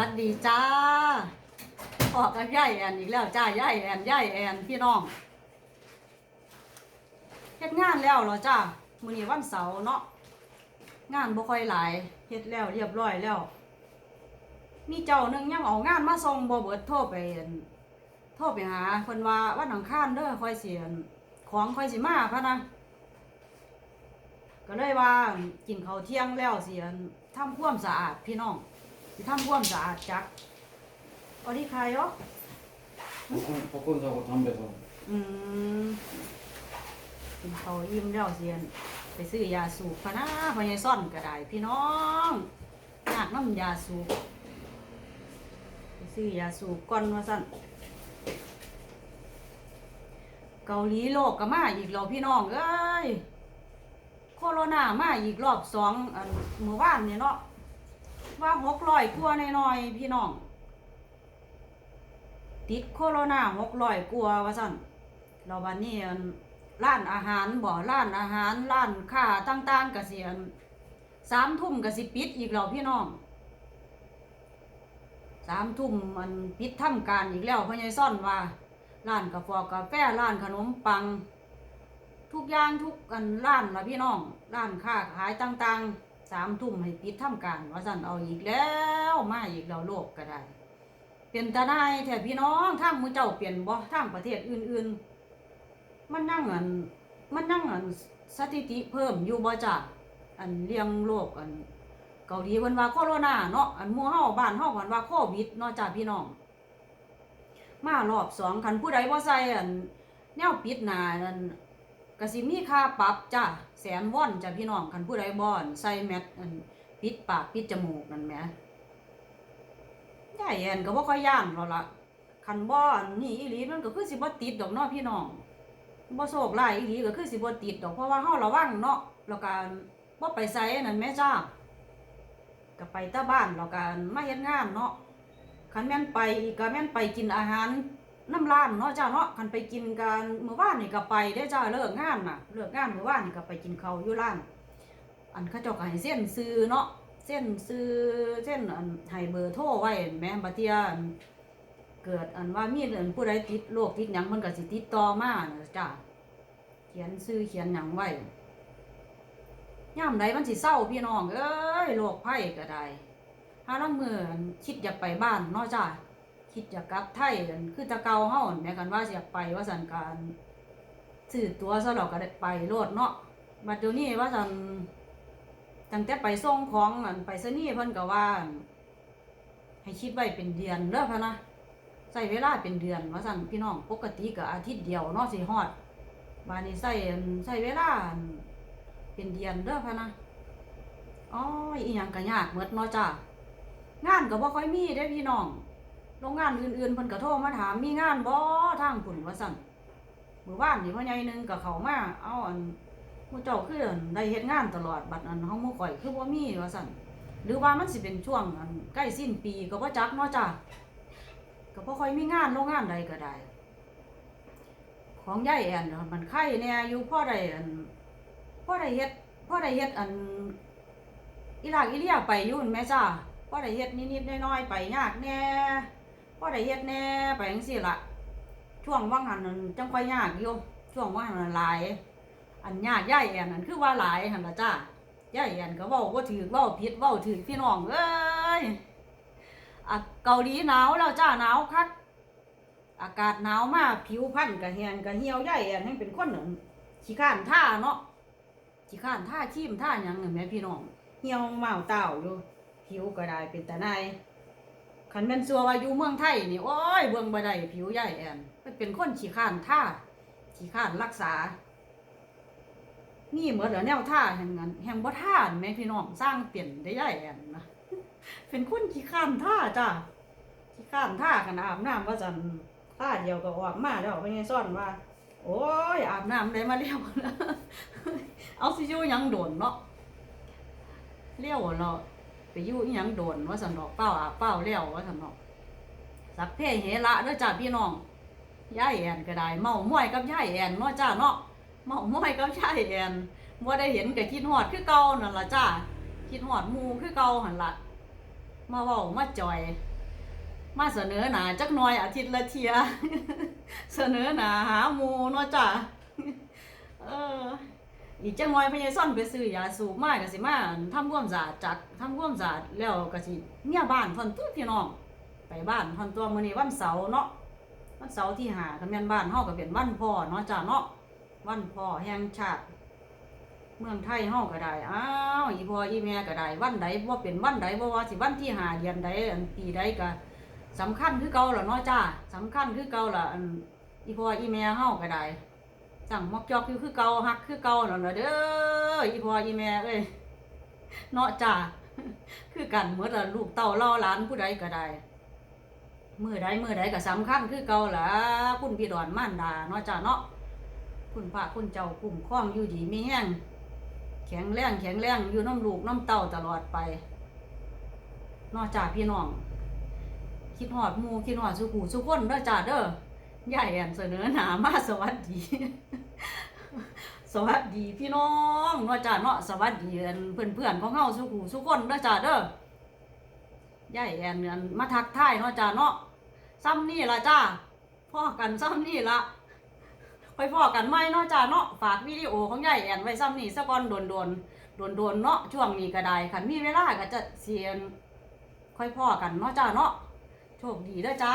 วัสดีจ้าออกกับย่ายแอนอีกแล้วจ้าย่ายแอนย่ายแอนพี่น้องเฮ็ดงานแล้วเหรอจ้ามื้อนี้วันเสาร์เนาะงานบ่ค่อยหลายเฮ็ดแล้วเรียบร้อยแล้ว มีเจ้าหนึงยังเอางานมาส่งบ่เบิดโทรไปอันโทรไปหาเพิ่นว่าวันอังคารเด้อค่อยสิอั่นของค่อยสิมาพะนะก็เลยว่ากินข้าวเที่ยงแล้วสิอั่นทำความสะอาดพี่น้อง สิทำความสะอาดจักออดีใครอ๋อ 복권 사고 담배 사고 อืมกินข้าวอิ่มแล้วเสียนไปซื้อยาสูบพะนะพอยายซ่อนก็ได้พี่น้องอยากน้ำยาสูบไปซื้อยาสูบก่อนว่าสั่นเกาหลีโลกก็มาอีกแล้วพี่น้องเอ้ยโคโรนามาอีกรอบสองอันเมื่อวานนี่เนาะ ว่าหกร้อยกว่าน้อยๆพี่น้อง ติดโคโรนาหกร้อยกว่าว่าสั่นเราวันนี้อั่นร้านอาหารบ่ร้านอาหารร้านค้าต่างๆกเสิอันสามทุ่มกสิปิดอีกแล้วพี่น้องสามทุ่มมันปิดทำการอีกแล้วพ่อใหญ่ซ่อนว่าร้านกาแฟกาแฟร้านขนมปัง ทุกอย่างทุกอันร้านละพี่น้องร้านค้าขายต่างๆ สามทุ่มให้ปิดทำการว่าสั่นเอาอีกแล้วมาอีกแล้วโลกก็ได้ เปลี่ยนตาได้แถบพี่น้องทางมือเจ้าเปลี่ยนบ่ทางประเทศอื่นๆ มันนั่งอันมันนั่งอันสถิติเพิ่มอยู่บ่จ้ะอันเลี้ยงโรคอันเกาหลีเพิ่นว่าโคโรนาเนาะอันมู่เฮาบ้านเฮาเพิ่นว่าโควิดเนาะจ้ะพี่น้อง มารอบสองคันผู้ใดบ่าใส่อันแนวปิดหน้านั่น กสิมีค่าปรับจ้ะแสนว่อนจ้ะพี่น้องคันผู้ใดบ่อนใส่แมสปิดปากปิดจมูกนั่นแหมย่ายแอนก็บ่ค่อยย่านหรอกล่ะคันบ่อนนี่อีหลีมันก็คือสิบ่ติดดอกเนาะพี่น้องบ่โชคร้าอีหลีก็คือสิบ่ติดดอกเพราะว่าเฮาระวังเนาะแล้วก็บ่ไปไสนั่นแม่จ้าก็ไปต่บ้านแล้วก็มาเฮ็ดงานเนาะคันแม่นไปอีกก็แม่นไปกินอาหาร น้ำร้านเนาะจ้าเนาะคันไปกินกันเมื้อวานนี่ก็ไปได้จ้าเลิกงานน่ะเลิกงานเมื้อวานนี่ก็ไปกินเขาอยู่ร้าน อันเขาเจ้าก็ให้เส้นซื้อเนาะเส้นซื้อเส้นอันให้เบอร์โทรไว้แม่บัเทียนเกิดอันว่ามีอันผู้ใดติดโรคติดหยังมันก็สิติดต่อมานะจ้ะเขียนซื้อเขียนหยังไว้ยามใดมันสิเศร้าพี่น้องเอ้ยโรคภัยก็ได้ถ้าลางมื้อคิดอยากไปบ้านเนาะจ้ะ คิดอยากกลับไทยอันคือตะเกาเฮาอนแม่กันว่าอยากไปว่าซั่นการซื้อตัวซะแล้วก็ได้ไปโลดเนาะบัดเดี๋ยวนี้ว่าซั่นตั้งแต่ไปส่งของอันไปซนี่เพิ่นก็ว่า ให้คิดไว้เป็นเดือนเด้อพะนะใช้เวลาเป็นเดือนว่าซั่นพี่น้องปกติก็อาทิตย์เดียวเนาะสิฮอดบาดนี้ใช้อั่ใช้เวลาเป็นเดือนเด้อพะนะอ๋ออีหยังก็ยากหมดเนาะจ้างานก็บ่ค่อยมีเด้พี่น้อง โรงงานอื่นๆเพิ่นก็โทรมาถามมีงานบ่ทางพุ่นว่าซั่นมื้อวานนี่พ่อใหญ่หนึงก็เข้ามาเอาอันผู้เจ้าคืออั่นได้เฮ็ดงานตลอดบัดอันเฮาหมู่ข่อยคือบ่มีว่าซั่นหรือว่ามันสิเป็นช่วงอันใกล้สิ้นปีก็บ่จักเนาะจ้ะก็บ่ค่อยมีงานโรงงานใดก็ได้ ของยายแอนมันไข่แน่อยู่พ่อได้อันพ่อได้เฮ็ดพ่อได้เฮ็ดอันอีหลากอีเลียไปอยู่นั่นแม่จ้าพ่อได้เฮ็ดนิดๆน้อยๆไปยากแน่ พ่อได้เฮ็ดแน่ไปจังซี่ล่ะ ช่วงว่างหันนั้นจังค่อยยากอยู่ช่วงว่างหันนั้นหลาย อันยากย่ายแอนนั่นคือว่าหลายหั่นล่ะจ้าย่ายแอนก็เว้าบ่ถือเว้าผิดเว้าถือพี่น้องเอ้ยอะเกาหลีหนาวแล้วจ้าหนาวคักอากาศหนาวมากผิวพรรณก็แหงก็เหี่ยวย่ายแอนให้เป็นคนหนั่นขี้ข้านท่าเนาะขี้ข้านท่าครีมท่าหยังนั่นแหม่พี่น้องเหี่ยวเมาเต้าอยู่ผิวก็ได้เป็นตาในายคันแม่นซัวว่าอยู่เมืองไทยนี่โอ้ยเบิ่งบ่ได้ผิวย่ายแอนมันเป็นคนขี้ข้านท่าขี้ข้านรักษา นี่เหมือนเดี๋ยวแนวท่าแห่งนั้นแห่งบ่ท่าแม่พี่น้องสร้างเปลี่ยนได้ใหญ่แอนนะเป็นคนขี้ข้านท่าจ้าขี้ข้านท่ากันอาบน้ำว่าจันท่าเดียวก็ออกมาแล้วพญซ่อนว่า โอ้ยอาบน้ำได้มาเลี้ยวเอาสิอยู่หยังโดนเนาะเลี้ยวเนาะ อยู่อีหยังโดนว่าสันดอกเป้าอาเป้าเลี้ยวว่าสันดอก สักเพ่เหระด้อจ้าพี่น้องย่าแอนก็ได้ เมาม่วยกับย่าแอนเนาะจ้าเนาะเมาม้อยก็ใช่าแอนบ่าได้เห็นก็คิดฮอดคือเก่านั่นล่ะจ้าคิดฮอดมูคือเก่าหันล่ะมาเว้ามาจอย มาเสนอหนาจักหน่อยอาทิตย์ละเทีย เสนอหนาหามูเนาะจ้ะเออ อีกจังหน่อยพญายซ่อนไปซื้อยาสูบมาก็สิมาทำควมสะอาดจักทำควมสะอาดแล้วก็สิเมียบ้านทอนตัวพี่น้อง ไปบ้านทอนตัวมื้อนี้วันเสาร์เนาะวันเสาร์ที่หาก็แม่นบ้านเฮาก็เป็นวันพ่อเนาะจ้ะเนาะวันพ่อแห่งชาติเมืองไทยเฮาก็ได้ อ้าวอีพ่ออีแม่ก็ได้ วันใดบ่เป็นวันใดบ่ว่าสิวันที่หาเดือนใดอันปีใดก็สำคัญคือเก่าล่ะเนาะจ้าสำคัญคือเก่าล่ะอันอีพ่ออีแม่เฮาก็ได้ จังมอกจอกอยู่คือเก่าฮักคือเก่านั่นล่ะเด้ออีพ่ออีแม่เอ้ยเนาะจ้าคือกันหมดล่ะลูกเต้าล่าหลานผู้ใดก็ได้เมื้อใดเมื้อใดก็สำคัญคือเก่าล่ะคุณพี่ดอนม่ารดาเนาะจ้าเนาะคุณพระคุณเจ้าคุ้มครองอยู่ดีมีแห้งแข็งแรงแข็งแรงอยู่น้ำลูกน้ำเต้าตลอดไปนอกจากพี่น้อง คิดหอดมูคิดหอดสุขูสุขคนเด้อจ้าเด้อ ใหญ่แอนเสนอหนามาสวัสดี สวัสดีพี่น้องเนาะจ้าเนาะสวัสดีเพื่อนเพื่อนของเฮาสุขูสุคนเด้อจ้าเด้อใหญ่แอนอันมาทักทายเนาะจ้าเนาะซ้ำนี่ละจ้าพ่อกันซ้ำนี่ละไปพ่อกันไหมเนาะจ้าเนาะฝากวิดีโอของยายแอนไว้ซ้ำนี่สักก่อนโดนโดนโดนโดนเนาะช่วงนี้ก็ได้คันมีเวลาก็จะเสียนค่อยพ่อกันเนาะจ้าเนาะโชคดีเด้อจ้า